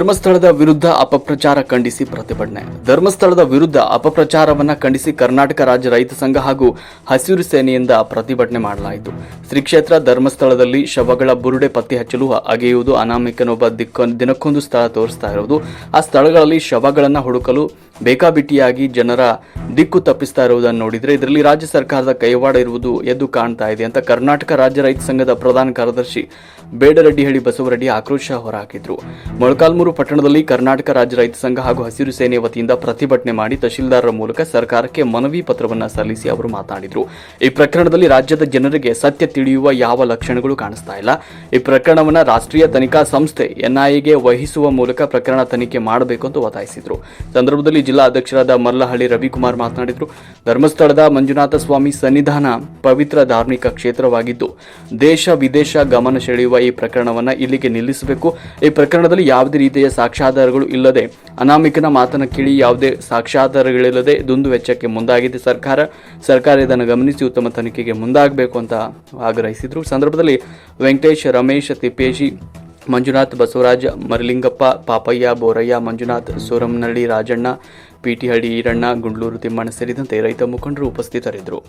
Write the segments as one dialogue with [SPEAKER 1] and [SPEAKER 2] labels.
[SPEAKER 1] ಧರ್ಮಸ್ಥಳದ ವಿರುದ್ಧ ಅಪಪ್ರಚಾರ ಖಂಡಿಸಿ ಪ್ರತಿಭಟನೆ. ಧರ್ಮಸ್ಥಳದ ವಿರುದ್ಧ ಅಪಪ್ರಚಾರವನ್ನ ಖಂಡಿಸಿ ಕರ್ನಾಟಕ ರಾಜ್ಯ ರೈತ ಸಂಘ ಹಾಗೂ ಹಸಿರು ಸೇನೆಯಿಂದ ಪ್ರತಿಭಟನೆ ಮಾಡಲಾಯಿತು. ಶ್ರೀ ಕ್ಷೇತ್ರ ಧರ್ಮಸ್ಥಳದಲ್ಲಿ ಶವಗಳ ಬುರುಡೆ ಪತ್ತೆ ಹಚ್ಚಲು ಅಗೆಯುವುದು ಅನಾಮಿಕನೊಬ್ಬ ದಿಕ್ಕ, ದಿನಕ್ಕೊಂದು ಸ್ಥಳ ತೋರಿಸ್ತಾ ಇರುವುದು. ಆ ಸ್ಥಳಗಳಲ್ಲಿ ಶವಗಳನ್ನ ಹುಡುಕಲು ಬೇಕಾಬಿಟ್ಟಿಯಾಗಿ ಜನರ ದಿಕ್ಕು ತಪ್ಪಿಸ್ತಾ ಇರುವುದನ್ನು ನೋಡಿದ್ರೆ ಇದರಲ್ಲಿ ರಾಜ್ಯ ಸರ್ಕಾರದ ಕೈವಾಡ ಇರುವುದು ಎದ್ದು ಕಾಣ್ತಾ ಇದೆ ಅಂತ ಕರ್ನಾಟಕ ರಾಜ್ಯ ರೈತ ಸಂಘದ ಪ್ರಧಾನ ಕಾರ್ಯದರ್ಶಿ ಬೇಡರೆಡ್ಡಿಹಳ್ಳಿ ಬಸವರೆಡ್ಡಿ ಆಕ್ರೋಶ ಹೊರಹಾಕಿದ್ರು. ಮೊಳಕಾಲ್ಮೂರು ಪಟ್ಟಣದಲ್ಲಿ ಕರ್ನಾಟಕ ರಾಜ್ಯ ರೈತ ಸಂಘ ಹಾಗೂ ಹಸಿರು ಸೇನೆ ವತಿಯಿಂದ ಪ್ರತಿಭಟನೆ ಮಾಡಿ ತಹಶೀಲ್ದಾರರ ಮೂಲಕ ಸರ್ಕಾರಕ್ಕೆ ಮನವಿ ಪತ್ರವನ್ನು ಸಲ್ಲಿಸಿ ಅವರು ಮಾತನಾಡಿದರು. ಈ ಪ್ರಕರಣದಲ್ಲಿ ರಾಜ್ಯದ ಜನರಿಗೆ ಸತ್ಯ ತಿಳಿಯುವ ಯಾವ ಲಕ್ಷಣಗಳು ಕಾಣಿಸ್ತಾ ಇಲ್ಲ. ಈ ಪ್ರಕರಣವನ್ನು ರಾಷ್ಟ್ರೀಯ ತನಿಖಾ ಸಂಸ್ಥೆ ಎನ್ಐಎಗೆ ವಹಿಸುವ ಮೂಲಕ ಪ್ರಕರಣ ತನಿಖೆ ಮಾಡಬೇಕು ಅಂತ ಒತ್ತಾಯಿಸಿದರು. ಸಂದರ್ಭದಲ್ಲಿ ಜಿಲ್ಲಾ ಅಧ್ಯಕ್ಷರಾದ ಮಲ್ಲಹಳ್ಳಿ ರವಿಕುಮಾರ್ ಮಾತನಾಡಿದರು. ಧರ್ಮಸ್ಥಳದ ಮಂಜುನಾಥ ಸ್ವಾಮಿ ಸನ್ನಿಧಾನ ಪವಿತ್ರ ಧಾರ್ಮಿಕ ಕ್ಷೇತ್ರವಾಗಿದ್ದು, ದೇಶ ವಿದೇಶ ಗಮನ ಸೆಳೆಯುವ ಈ ಪ್ರಕರಣವನ್ನು ಇಲ್ಲಿಗೆ ನಿಲ್ಲಿಸಬೇಕು. ಈ ಪ್ರಕರಣದಲ್ಲಿ ಯಾವುದೇ ರೀತಿಯ ಸಾಕ್ಷ್ಯಾಧಾರಗಳು ಇಲ್ಲದೆ ಅನಾಮಿಕನ ಮಾತನ್ನು ಕೇಳಿ ಯಾವುದೇ ಸಾಕ್ಷ್ಯಾಧಾರಗಳಿಲ್ಲದೆ ದುಂದು ವೆಚ್ಚಕ್ಕೆ ಮುಂದಾಗಿದೆ ಸರ್ಕಾರ. ಸರ್ಕಾರ ಇದನ್ನು ಗಮನಿಸಿ ಉತ್ತಮ ತನಿಖೆಗೆ ಮುಂದಾಗಬೇಕು ಅಂತ ಆಗ್ರಹಿಸಿದರು. ಸಂದರ್ಭದಲ್ಲಿ ವೆಂಕಟೇಶ್, ರಮೇಶ್ ತಿಪ್ಪೇಶಿ ಮಂಜುನಾಥ್, ಬಸವರಾಜ್, ಮರಲಿಂಗಪ್ಪ, ಪಾಪಯ್ಯ, ಬೋರಯ್ಯ, ಮಂಜುನಾಥ್ ಸೂರಮ್ನಳ್ಳಿ ರಾಜಣ್ಣ ಪಿಟಿಹಳ್ಳಿ ಈರಣ್ಣ, ಗುಂಡ್ಲೂರು, ತಿಮ್ಮಣ್ಣ ಸೇರಿದಂತೆ ರೈತ ಮುಖಂಡರು ಉಪಸ್ಥಿತರಿದ್ದರು.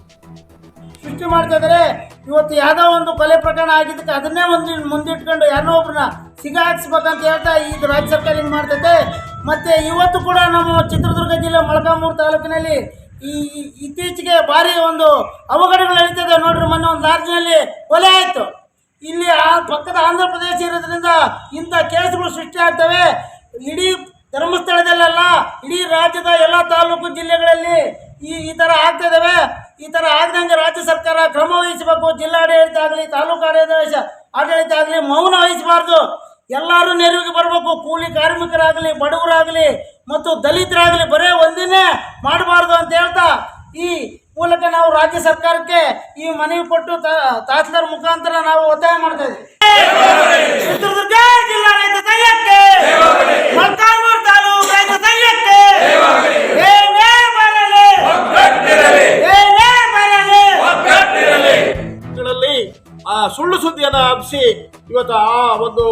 [SPEAKER 2] ಸೃಷ್ಟಿ ಮಾಡ್ತಾ ಇದ್ದಾರೆ. ಇವತ್ತು ಯಾವುದೋ ಒಂದು ಕೊಲೆ ಪ್ರಕರಣ ಆಗಿದ್ದಕ್ಕೆ ಅದನ್ನೇ ಒಂದು ಮುಂದಿಟ್ಕೊಂಡು ಯಾರನ್ನೋ ಒಬ್ಬರನ್ನ ಸಿಗ ಹಾಕ್ಸ್ಬೇಕಂತ ಹೇಳ್ತಾ ಈ ರಾಜ್ಯ ಸರ್ಕಾರ ಹಿಂಗೆ ಮಾಡ್ತೈತೆ. ಮತ್ತೆ ಇವತ್ತು ಕೂಡ ನಮ್ಮ ಚಿತ್ರದುರ್ಗ ಜಿಲ್ಲೆ ಮೊಳಕಾಮೂರು ತಾಲೂಕಿನಲ್ಲಿ ಈ ಇತ್ತೀಚೆಗೆ ಭಾರಿ ಒಂದು ಅವಘಡಗಳು ನಡೀತದೆ. ನೋಡ್ರಿ ಮೊನ್ನೆ ಒಂದು ಲಾಡ್ಜ್ನಲ್ಲಿ ಕೊಲೆ ಆಯಿತು. ಇಲ್ಲಿ ಆ ಪಕ್ಕದ ಆಂಧ್ರ ಪ್ರದೇಶ ಇರೋದ್ರಿಂದ ಇಂಥ ಕೇಸ್ಗಳು ಸೃಷ್ಟಿ ಆಗ್ತವೆ. ಇಡೀ ಧರ್ಮಸ್ಥಳದಲ್ಲೆಲ್ಲ, ಇಡೀ ರಾಜ್ಯದ ಎಲ್ಲ ತಾಲೂಕು ಜಿಲ್ಲೆಗಳಲ್ಲಿ ಈ ಈ ಥರ ಆಗ್ತಾ ಇದಾವೆ. ಈ ಥರ ಆಗದಂಗೆ ರಾಜ್ಯ ಸರ್ಕಾರ ಕ್ರಮ ವಹಿಸಬೇಕು. ಜಿಲ್ಲಾಡಳಿತ ಆಗಲಿ, ತಾಲೂಕು ಆಡಳಿತ ಆಡಳಿತ ಆಗಲಿ, ಮೌನ ವಹಿಸಬಾರ್ದು. ಎಲ್ಲರೂ ನೆರವಿಗೆ ಬರಬೇಕು. ಕೂಲಿ ಕಾರ್ಮಿಕರಾಗಲಿ, ಬಡವರಾಗಲಿ ಮತ್ತು ದಲಿತರಾಗಲಿ ಬರೇ ಒಂದಿನೇ ಮಾಡಬಾರ್ದು ಅಂತ ಹೇಳ್ತಾ ಈ ಮೂಲಕ ನಾವು ರಾಜ್ಯ ಸರ್ಕಾರಕ್ಕೆ ಈ ಮನವಿ ಕೊಟ್ಟು ತಹಸೀಲ್ದಾರ್ ಮುಖಾಂತರ ನಾವು ಒತ್ತಾಯ ಮಾಡ್ತಾ ಇದ್ದೀವಿ.
[SPEAKER 3] ಆ ಸುಳ್ಳು ಸುದ್ದಿಯನ್ನ ಹಬ್ಬಿಸಿ ಇವತ್ತು ಆ ಒಂದು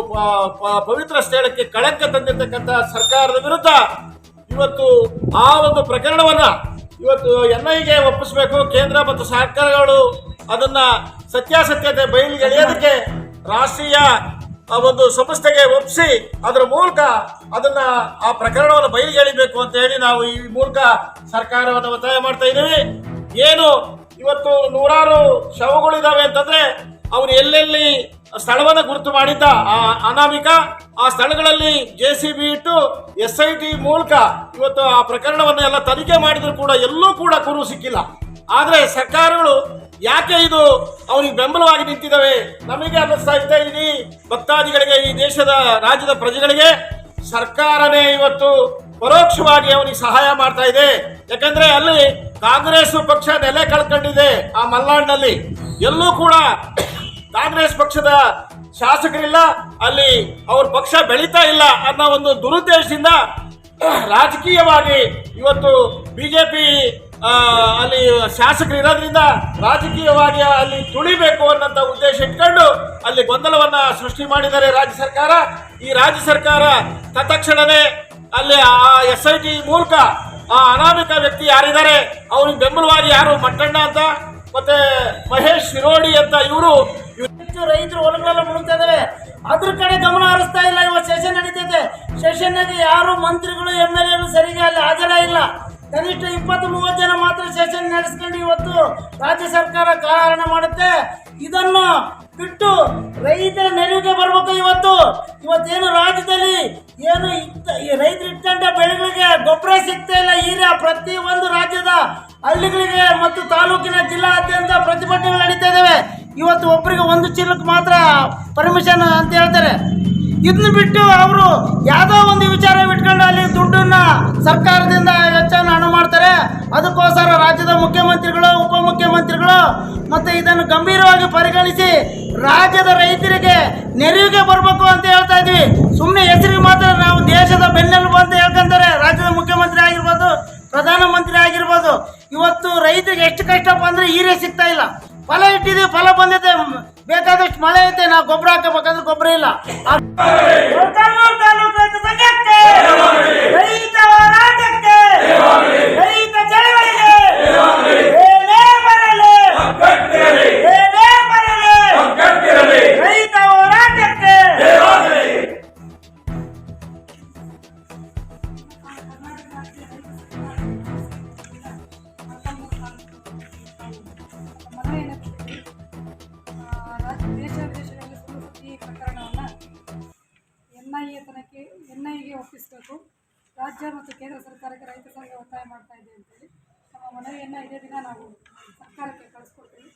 [SPEAKER 3] ಪವಿತ್ರ ಸ್ಥಳಕ್ಕೆ ಕಳಂಕ ತಂದಿರ್ತಕ್ಕಂಥ ಸರ್ಕಾರದ ವಿರುದ್ಧ ಇವತ್ತು ಆ ಒಂದು ಪ್ರಕರಣವನ್ನ ಇವತ್ತು ಎನ್ಐಗೆ ಒಪ್ಪಿಸಬೇಕು, ಕೇಂದ್ರ ಮತ್ತು ಸರ್ಕಾರಗಳು ಅದನ್ನ ಸತ್ಯಾಸತ್ಯತೆ ಬಯಲಿಗೆ ಎಳೆಯೋದಕ್ಕೆ ರಾಷ್ಟ್ರೀಯ ಆ ಒಂದು ಸಂಸ್ಥೆಗೆ ಒಪ್ಪಿಸಿ ಅದರ ಮೂಲಕ ಅದನ್ನ ಆ ಪ್ರಕರಣವನ್ನು ಬಯಲಿಗೆ ಎಳಿಬೇಕು ಅಂತ ಹೇಳಿ ನಾವು ಈ ಮೂಲಕ ಸರ್ಕಾರವನ್ನು ಒತ್ತಾಯ ಮಾಡ್ತಾ ಇದ್ದೀವಿ. ಏನು ಇವತ್ತು ನೂರಾರು ಶವಗಳಿದಾವೆ ಅಂತಂದ್ರೆ ಅವನು ಎಲ್ಲೆಲ್ಲಿ ಸ್ಥಳವನ್ನು ಗುರುತು ಮಾಡಿದ್ದ? ಆ ಅನಾಮಿಕ, ಆ ಸ್ಥಳಗಳಲ್ಲಿ ಜೆ ಸಿ ಬಿ ಇಟ್ಟು ಎಸ್ ಐ ಟಿ ಮೂಲಕ ಇವತ್ತು ಆ ಪ್ರಕರಣವನ್ನು ಎಲ್ಲ ತನಿಖೆ ಮಾಡಿದ್ರು ಕೂಡ, ಎಲ್ಲೂ ಕೂಡ ಕುರು ಸಿಕ್ಕಿಲ್ಲ. ಆದರೆ ಸರ್ಕಾರಗಳು ಯಾಕೆ ಇದು ಅವನಿಗೆ ಬೆಂಬಲವಾಗಿ ನಿಂತಿದ್ದಾವೆ? ನಮಗೆ ಅನ್ನಿಸ್ತಾ ಇದ್ದ ಇಡೀ ಭಕ್ತಾದಿಗಳಿಗೆ, ಈ ದೇಶದ ರಾಜ್ಯದ ಪ್ರಜೆಗಳಿಗೆ ಸರ್ಕಾರನೇ ಇವತ್ತು ಪರೋಕ್ಷವಾಗಿ ಅವನಿಗೆ ಸಹಾಯ ಮಾಡ್ತಾ ಇದೆ. ಯಾಕಂದ್ರೆ ಅಲ್ಲಿ ಕಾಂಗ್ರೆಸ್ ಪಕ್ಷ ನೆಲೆ ಕಳ್ಕೊಂಡಿದೆ ಆ ಮಲ್ನಾಡಿನಲ್ಲಿ. ಎಲ್ಲೂ ಕೂಡ ಕಾಂಗ್ರೆಸ್ ಪಕ್ಷದ ಶಾಸಕರಿಲ್ಲ, ಅಲ್ಲಿ ಅವ್ರ ಪಕ್ಷ ಬೆಳೀತಾ ಇಲ್ಲ ಅನ್ನೋ ಒಂದು ದುರುದ್ದೇಶದಿಂದ ರಾಜಕೀಯವಾಗಿ ಇವತ್ತು ಬಿಜೆಪಿ ಅಲ್ಲಿ ಶಾಸಕರು ಇರೋದ್ರಿಂದ ರಾಜಕೀಯವಾಗಿ ಅಲ್ಲಿ ತುಳಿಬೇಕು ಅನ್ನೋಂಥ ಉದ್ದೇಶ ಇಟ್ಕೊಂಡು ಅಲ್ಲಿ ಗೊಂದಲವನ್ನ ಸೃಷ್ಟಿ ಮಾಡಿದ್ದಾರೆ ರಾಜ್ಯ ಸರ್ಕಾರ. ಈ ರಾಜ್ಯ ಸರ್ಕಾರ ತತ್ಕ್ಷಣನೇ ಅಲ್ಲಿ ಆ ಎಸ್ ಐ ಟಿ ಮೂಲಕ ಆ ಅನಾಮಿಕ ವ್ಯಕ್ತಿ ಯಾರಿದ್ದಾರೆ ಅವ್ರಿಗೆ ಬೆಂಬಲವಾಗಿ ಯಾರು? ಮಟ್ಟಣ್ಣ ಅಂತ, ಮತ್ತೆ ಮಹೇಶ್ ಶಿರೋಡಿ ಅಂತ ಇವರು.
[SPEAKER 2] ರೈತರು ಹೊಲಗಳೆಲ್ಲ ಮುಳುಗ್ತಾ ಇದಾವೆ ಅದ್ರ ಕಡೆ ಗಮನ ಹರಿಸ್ತಾ ಇಲ್ಲ ಇವತ್ತು ಸೆಷನ್ ನಡೀತೈತೆ. ಸೆಷನ್ನಲ್ಲಿ ಯಾರು ಮಂತ್ರಿಗಳು ಎಂ ಎಲ್ ಎಗಳು ಸರಿಗೆ ಅಲ್ಲಿ ಹಾಜರ ಇಲ್ಲ. ಕನಿಷ್ಠ ಇಪ್ಪತ್ತು, ಮೂವತ್ತು ಜನ ಮಾತ್ರ ಸೆಷನ್ ನಡೆಸ್ಕೊಂಡು ಇವತ್ತು ರಾಜ್ಯ ಸರ್ಕಾರ ಕಾರಣ ಮಾಡುತ್ತೆ. ಇದನ್ನು ಬಿಟ್ಟು ರೈತರ ನೆರವಿಗೆ ಬರಬೇಕು ಇವತ್ತು. ಇವತ್ತೇನು ರಾಜ್ಯದಲ್ಲಿ ಏನು ಈ ರೈತರು ಇಟ್ಕೊಂಡ ಬೆಳೆಗಳಿಗೆ ಗೊಬ್ಬರ ಸಿಗ್ತಾ ಇಲ್ಲ. ಈಗ ಪ್ರತಿ ಒಂದು ರಾಜ್ಯದ ಹಳ್ಳಿಗಳಿಗೆ ಮತ್ತು ತಾಲೂಕಿನ ಜಿಲ್ಲಾದ್ಯಂತ ಪ್ರತಿಭಟನೆಗಳು ನಡೀತಾ ಇದ್ದಾವೆ ಇವತ್ತು ಒಬ್ಬರಿಗೆ ಒಂದು ಚೀಲಕ್ಕೆ ಮಾತ್ರ ಪರ್ಮಿಷನ್ ಅಂತ ಹೇಳ್ತಾರೆ. ಇದನ್ನ ಬಿಟ್ಟು ಅವರು ಯಾವುದೋ ಒಂದು ವಿಚಾರ ಬಿಟ್ಕೊಂಡು ಅಲ್ಲಿ ದುಡ್ಡನ್ನ ಸರ್ಕಾರದಿಂದ ವೆಚ್ಚವನ್ನು ಹಣ ಮಾಡ್ತಾರೆ. ಅದಕ್ಕೋಸ್ಕರ ರಾಜ್ಯದ ಮುಖ್ಯಮಂತ್ರಿಗಳು, ಉಪಮುಖ್ಯಮಂತ್ರಿಗಳು ಮತ್ತೆ ಇದನ್ನು ಗಂಭೀರವಾಗಿ ಪರಿಗಣಿಸಿ ರಾಜ್ಯದ ರೈತರಿಗೆ ನೆರವಿಗೆ ಬರಬೇಕು ಅಂತ ಹೇಳ್ತಾ ಇದ್ವಿ. ಸುಮ್ಮನೆ ಹೆಸರಿಗೆ ಮಾತ್ರ ನಾವು ದೇಶದ ಬೆನ್ನೆಲುಬು ಅಂತ ಹೇಳ್ಕೊಂತಾರೆ ರಾಜ್ಯದ ಮುಖ್ಯಮಂತ್ರಿ ಆಗಿರ್ಬೋದು, ಪ್ರಧಾನಮಂತ್ರಿ ಆಗಿರ್ಬೋದು, ಇವತ್ತು ರೈತರಿಗೆ ಎಷ್ಟು ಕಷ್ಟ ಬಂದ್ರೆ ಹೀರೆ ಸಿಗ್ತಾ ಇಲ್ಲ. ಫಲ ಇಟ್ಟಿದ್ವಿ ಫಲ ಬಂದಿದೆ. ಬೇಕಾದಷ್ಟು ಮಳೆ ಐತೆ, ನಾವು ಗೊಬ್ಬರ ಹಾಕಬೇಕಂದ್ರೆ ಗೊಬ್ಬರ ಇಲ್ಲ.
[SPEAKER 4] ವೇತನಕ್ಕೆ ಎನ್ ಐಗೆ ಒಪ್ಪಿಸಬೇಕು ರಾಜ್ಯ ಮತ್ತು ಕೇಂದ್ರ ಸರ್ಕಾರಕ್ಕೆ ರೈತ ಸಂಘ ಒತ್ತಾಯ ಮಾಡ್ತಾ ಇದೆ ಅಂತೇಳಿ ನಮ್ಮ ಮನವಿಯನ್ನು ಇದೇ ದಿನ ನಾವು ಸರ್ಕಾರಕ್ಕೆ ಕಳಿಸ್ಕೊಡ್ತೀವಿ.